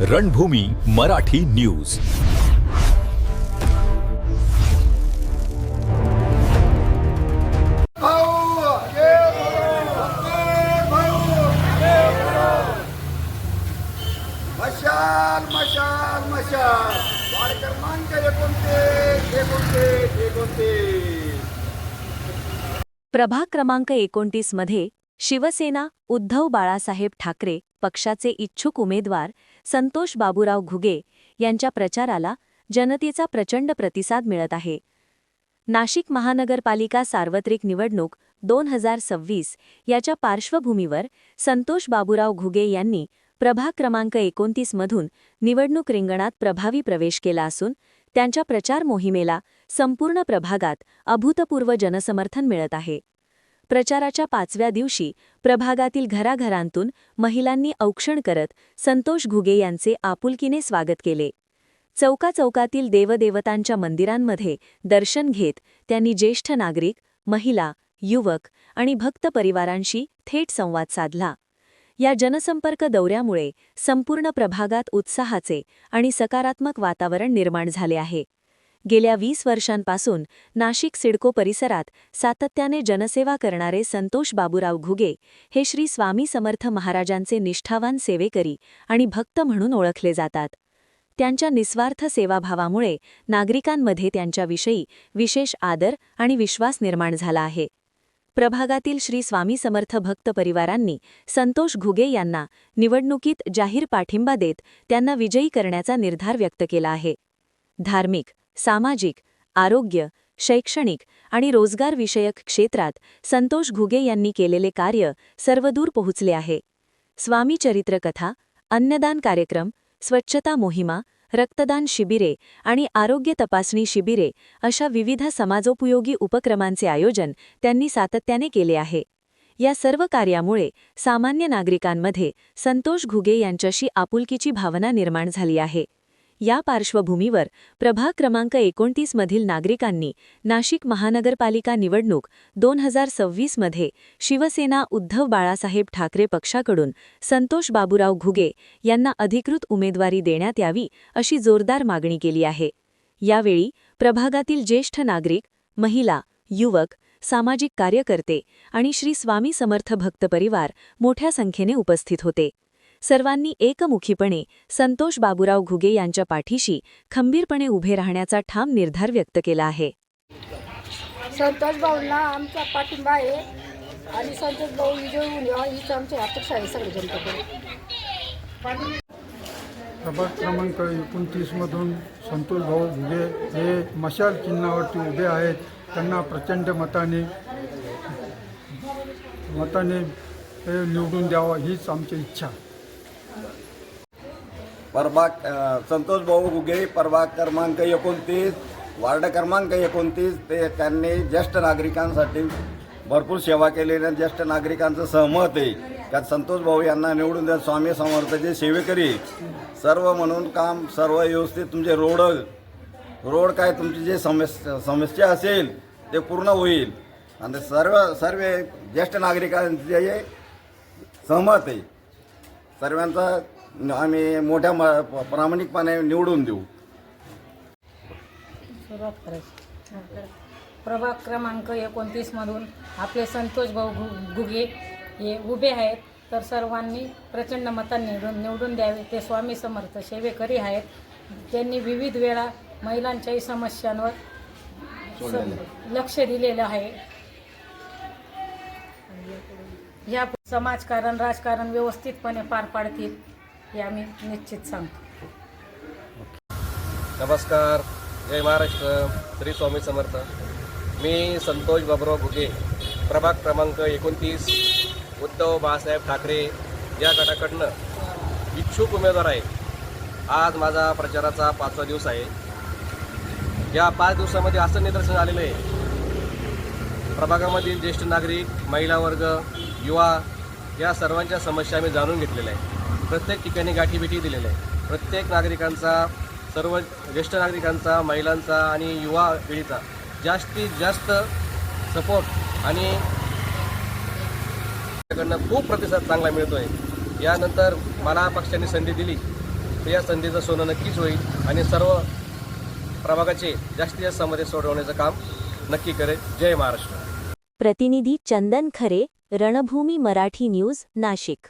रणभूमी Marathi news. मशाल मशाल मशाल. वाढ क्रमांक एकोणतीस एकोणतीस एकोणतीस प्रभाग क्रमांक एकोणतीस मध्ये शिवसेना उद्धव बाळासाहेब ठाकरे पक्षाचे इच्छुक उमेदवार संतोष बाबूराव घुगे यांच्या प्रचाराला जनतेचा प्रचंड प्रतिसाद मिळत आहे. नाशिक महानगरपालिका सार्वत्रिक निवडणूक दोन हजार सव्वीस याच्या पार्श्वभूमीवर संतोष बाबूराव घुगे यांनी प्रभाग क्रमांक एकोणतीसमधून निवडणूक रिंगणात प्रभावी प्रवेश केला असून त्यांच्या प्रचार मोहिमेला संपूर्ण प्रभागात अभूतपूर्व जनसमर्थन मिळत आहे. प्रचाराच्या पाचव्या दिवशी प्रभागातील घराघरांतून महिलांनी औक्षण करत संतोष घुगे यांचे आपुलकीने स्वागत केले. चौकाचौकातील देवदेवतांच्या मंदिरांमध्ये दर्शन घेत त्यांनी ज्येष्ठ नागरिक महिला युवक आणि भक्त परिवारांशी थेट संवाद साधला. या जनसंपर्क दौऱ्यामुळे संपूर्ण प्रभागात उत्साहाचे आणि सकारात्मक वातावरण निर्माण झाले आहे. गेल्या वीस वर्षांपासून नाशिक सिडको परिसरात सातत्याने जनसेवा करणारे संतोष बाबूराव घुगे हे श्री स्वामी समर्थ महाराजांचे निष्ठावान सेवेकरी आणि भक्त म्हणून ओळखले जातात. त्यांच्या निस्वार्थ सेवाभावामुळे नागरिकांमध्ये त्यांच्याविषयी विशेष आदर आणि विश्वास निर्माण झाला आहे. प्रभागातील श्री स्वामी समर्थ भक्त परिवारांनी संतोष घुगे यांना निवडणुकीत जाहीर पाठिंबा देत त्यांना विजयी करण्याचा निर्धार व्यक्त केला आहे. धार्मिक सामाजिक आरोग्य शैक्षणिक आणि रोजगारविषयक क्षेत्रात संतोष घुगे यांनी केलेले कार्य सर्वदूर पोहोचले आहे. स्वामी चरित्रकथा अन्नदान कार्यक्रम स्वच्छता मोहिमा रक्तदान शिबिरे आणि आरोग्य तपासणी शिबिरे अशा विविध समाजोपयोगी उपक्रमांचे आयोजन त्यांनी सातत्याने केले आहे. या सर्व कार्यामुळे सामान्य नागरिकांमध्ये संतोष घुगे यांच्याशी आपुलकीची भावना निर्माण झाली आहे. या पार्श्वभूमीवर प्रभाग क्रमांक एकोणतीसमधील नागरिकांनी नाशिक महानगरपालिका निवडणूक दोन हजार सव्वीसमध्ये शिवसेना उद्धव बाळासाहेब ठाकरे पक्षाकडून संतोष बाबूराव घुगे यांना अधिकृत उमेदवारी देण्यात यावी अशी जोरदार मागणी केली आहे. यावेळी प्रभागातील ज्येष्ठ नागरिक महिला युवक सामाजिक कार्यकर्ते आणि श्री स्वामी समर्थ भक्त परिवार मोठ्या संख्येने उपस्थित होते. सर्वांनी एकमुखीपणे संतोष बाबूराव घुगे यांच्या पाठीशी खंबीरपणे उभे राहण्याचा ठाम निर्धार व्यक्त केला आहे. संतोष भाऊंना आमचा पाठिंबा आहे आणि संतोष भाऊ विजय होऊन हीच आमची अपेक्षा आहे सगळे जनतेकडे प्रभाग क्रमांक एकोणतीसमधून संतोष भाऊ घुगे हे मशाल चिन्हावरती उभे आहेत. त्यांना प्रचंड मताने मताने हे निवडून द्यावं हीच आमची इच्छा. परभाग संतोष भाऊ गुगे प्रभाग क्रमांक एकोणतीस वार्ड क्रमांक एकोणतीस ते त्यांनी ज्येष्ठ नागरिकांसाठी भरपूर सेवा केलेल्या ज्येष्ठ नागरिकांचं सहमत आहे. त्यात संतोष भाऊ यांना निवडून द्या स्वामी समर्थाचे सेवेकरी. सर्व म्हणून काम सर्व व्यवस्थित तुमचे रोड रोड काय तुमची जे समस्या समस्या असेल ते पूर्ण होईल. आणि सर्व सर्व ज्येष्ठ नागरिकांचे सहमत आहे. सर्वांचा आम्ही मोठ्या म- प्रामाणिकपणे निवडून देऊ. सुरुवात करायची. प्रभाग क्रमांक एकोणतीसमधून आपले संतोष भाऊ घु घुगे हे उभे आहेत. तर सर्वांनी प्रचंड मतांनी निवडून निवडून द्यावे. ते स्वामी समर्थ सेवेकरी आहेत. त्यांनी विविध वेळा महिलांच्याही समस्यांवर स- लक्ष दिलेलं आहे. या समाजकारण राजकारण व्यवस्थितपणे पार पाडतील. हे आम्ही निश्चित सांगतो. नमस्कार. जय महाराष्ट्र. श्री स्वामी समर्थ. मी संतोष बाबुराव घुगे प्रभाग क्रमांक एकोणतीस. उद्धव बाळासाहेब ठाकरे या गटाकडनं इच्छुक उमेदवार आहे. आज माझा प्रचाराचा पाचवा दिवस आहे. या पाच दिवसामध्ये असं निदर्शन आलेलं आहे. प्रभागामधील ज्येष्ठ नागरिक महिला वर्ग युवा या सर्वांच्या समस्या आम्ही जाणून घेतलेल्या आहे प्रत्येक ठिकाणी गाठीभेटी दिलेल्या आहे प्रत्येक नागरिकांचा सर्व ज्येष्ठ नागरिकांचा महिलांचा आणि युवा पिढीचा जास्तीत जास्त सपोर्ट आणि कडनं खूप प्रतिसाद चांगला मिळतो आहे यानंतर मला पक्षाने संधी दिली. तर या संधीचं सोनं नक्कीच होईल आणि सर्व प्रभागाचे जास्तीत जास्त समस्या सोडवण्याचं काम नक्की करेल. जय महाराष्ट्र. प्रतिनिधी चंदन खरे रणभूमी मराठी न्यूज नाशिक.